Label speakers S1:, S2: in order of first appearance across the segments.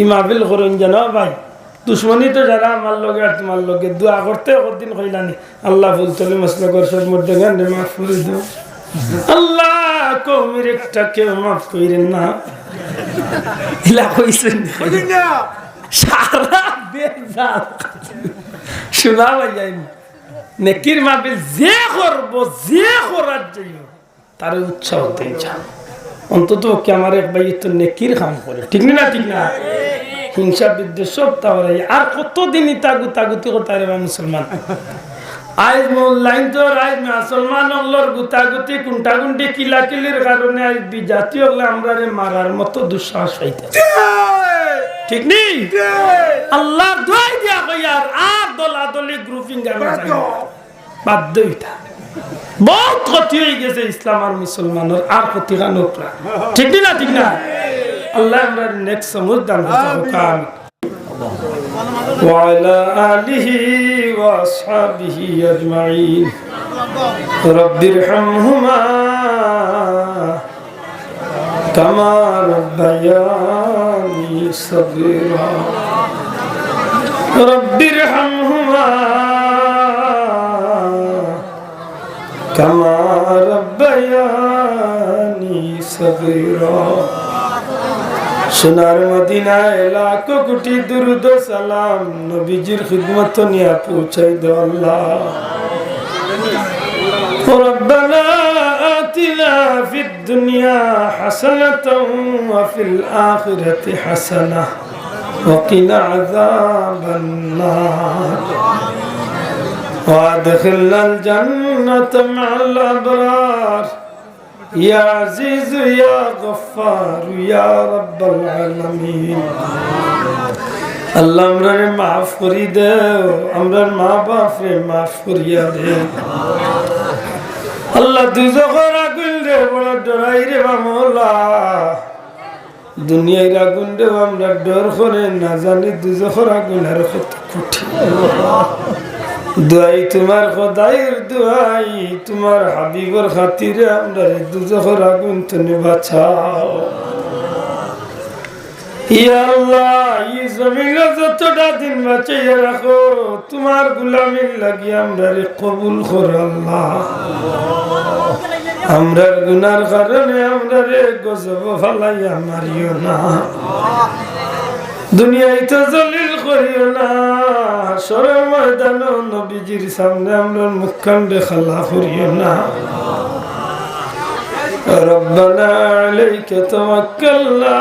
S1: ই মাহফিল করুন জানো ভাই। দুশ্মনী তো যারা আমার লগে আর তোমার লগে দোয়া করতে দিন কইলানি আল্লাহ ফুলতলি মশলা কর সব মধ্যে গান মাফ করে দিও। আল্লাহ কৌমির একটা কেউ মাফ কইরেন না। ইলা কইছেন। সারা বেজাল শোনা যায়নি নেকির মাহফিল যে করব যে করার জন্য তার উৎসাহ দিয়ে যান অন্তত কি আমার এক ভাই তো নেকির কাম করে। ঠিক না ঠিক না? হিংসা বিদ্বেষ সব তাহলে আর কতদিন তাগু তাগুতি করতে মুসলমান? আজ লাইন তো আজ মুসলমান হলোর গুতাগুতি কুন্টাগুন্টি কিলাকিলির কারণে আজ বিজাতি হলে আমরা মারার মতো দুঃসাহস পাইতে ঠিক নেই আল্লাহ দোয়াই দিয়া কইয়ার আর দলাদলি গ্রুপিং বাধ্য বহুত ক্ষতি হয়ে গেছে ইসলাম আর মুসলমানের আর ক্ষতি কান ঠিক না ঠিক না আল্লাহ আমরা নেক্সট সমুদ দান কাম وعلى آله وأصحابه أجمعين رب ارحمهما كما ربياني صغيرا رب ارحمهما كما ربياني صغيرا সোনার মদিনায় লাখো কোটি দুরুদ সালাম নবীজির খিদমত নিয়ে পৌঁছাই দে আল্লাহ ربنا آتنا في الدنيا حسنة وفي الآخرة حسنة وقنا عذاب النار وادخلنا الجنة مع الأبرار يا عزيز يا غفار يا رب العالمين আল্লাহ আমরা মাফ করি দেও আমরা মা বাপরে মাফ করিয়া দে আল্লাহ দুজখর আগুন রে বড় ডরাই রে মামলা দুনিয়ার আগুন রে আমরা ডর করে না জানি দুজখর আগুন আর কত কঠিন দোয়াই তোমার খোদাইর দোয়াই, তোমার হাবিবর খাতিরে আমরা দুজখর আগুন তুমি বাঁচাও। দিন লাগি আমরা কবুল আমরার গুনার কারণে আমরা রে গজব ফালাইয়া মারিও না। দুনিয়ায় তো জলিল করিও না সরে ময়দান নবীজির সামনে আমরা মুখখান্ডে খালা করিও না ربنا عليك توكلنا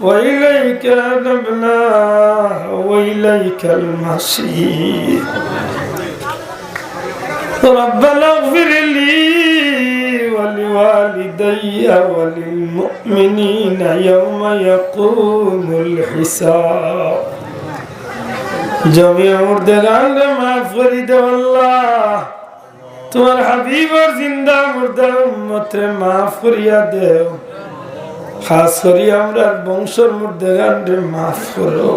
S1: وإليك نبنا وإليك المصير ربنا اغفر لي ولوالدي وللمؤمنين يوم يقوم الحساب جميع مردگان معاف فرید والله তোমার হাবিবর জিন্দা মুর্দা উম্মতে মাফ করিয়া দেও খাস করি আমরা বংশর মুর্দেগান রে মাফ করো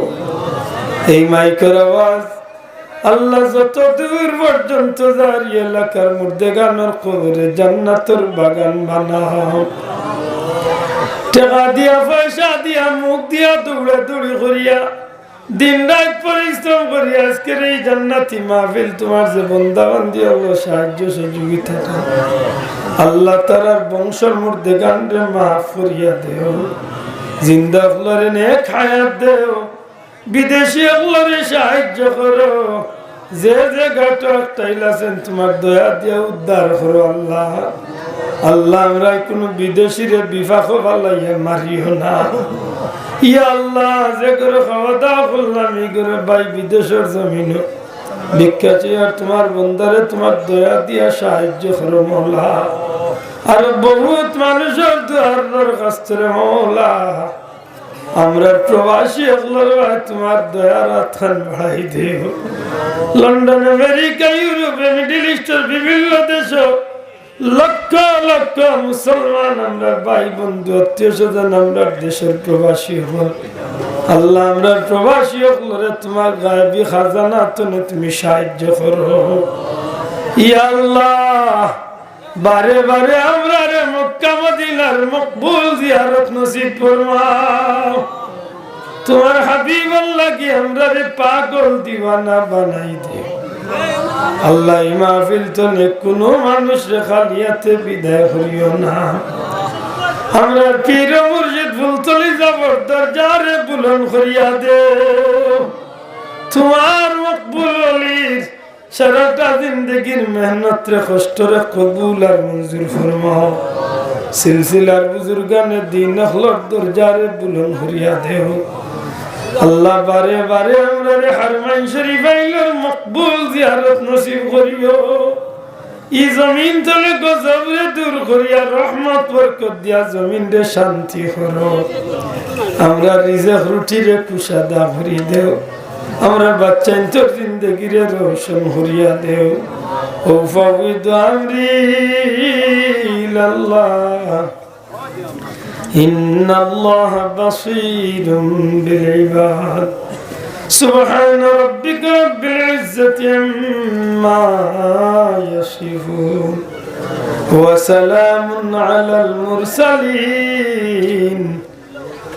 S1: এই মাইকের আওয়াজ আল্লাহ যত দূর পর্যন্ত জারি এলাকার মুর্দেগানোর কবরে জান্নাতর বাগান বানাও। টাকা দিয়া, পয়সা দিয়া, মুখ দিয়া দৌড়া দৌড়ি করিয়া দিন রাত পরিশ্রম করি আজকের এই জান্নাতি মাহফিল তোমার যে বন্দাবান্দি হলো সাহায্য সহযোগিতা আল্লাহ তারার বংশর মধ্যে গান্ডে মাফ করিয়া দেও। জিন্দা ফলরে নে খায়া দেও। বিদেশি ফলরে সাহায্য করো। যে যে ঘাটক টাইলাছেন তোমার দয়া দিয়া উদ্ধার করো আল্লাহ। আল্লাহ, আমরা কোনো বিদেশিরে বিফাক পালাইয়া মারিও না। ইয়া আল্লাহ, যে করে খাওয়া দাওয়া করলাম, এই করে ভাই বিদেশের জমিন। ভিক্ষা চেয়ার তোমার বন্দারে তোমার দয়া দিয়া সাহায্য করো মৌলা। আর বহুত মানুষের দুয়ার কাছ থেকে মৌলা। আমরা প্রবাসী তোমার দয়ার আথান বাড়াই দেব। লন্ডন, আমেরিকা, ইউরোপে, মিডিল ইস্টের বিভিন্ন দেশ, লক্ষ লক্ষ মুসলমান আমরা ভাই বন্ধু আত্মীয় স্বজন আমরা দেশের প্রবাসী হল আল্লাহ, আমরা প্রবাসী হলে তোমার গায়বী খাজানা তুমি তুমি সাহায্য করো। ইয়া আল্লাহ, বারে বারে আমরা মক্কা মকবুল জিয়ারত নসিব ফরমাও। তোমার হাবিব আল্লাহ কি আমরা রে পাগল দিওয়ানা বানাই দে আল্লাহ মাহফিল তো নে কোনো মানুষ খালিয়াতে বিদায় করিও না। আমরা পীর মুর্শিদ ফুলতলি যাবর দরজারে বুলন করিয়া দে তোমার মকবুল অলির সারাটা জিন্দগির মেহনত রে কষ্ট রে কবুল আর মঞ্জুর ফরমাও। সিলসিলার বুজুর্গানে দিন আখলর দরজারে বুলন করিয়া দেও। আল্লাহ বারে বারে আমরা রে হারমাইন শরীফ আইলোর মকবুল জিয়ারত নসিব করিও। ই জমিন তলে গজবরে দূর করিয়া রহমত, বরকত দিয়া জমিন রে শান্তি করো। আমরা রিজেক রুটি রে কুশাদা ভরি দেও। আমরা বাচ্চাইন তোর জিন্দগি রে রোশন হরিয়া দেও ও ফাবিদ আমরি ইলাল্লাহ إن الله بصير بالعباد سبحان ربك رب العزة عما يصفون وسلام على المرسلين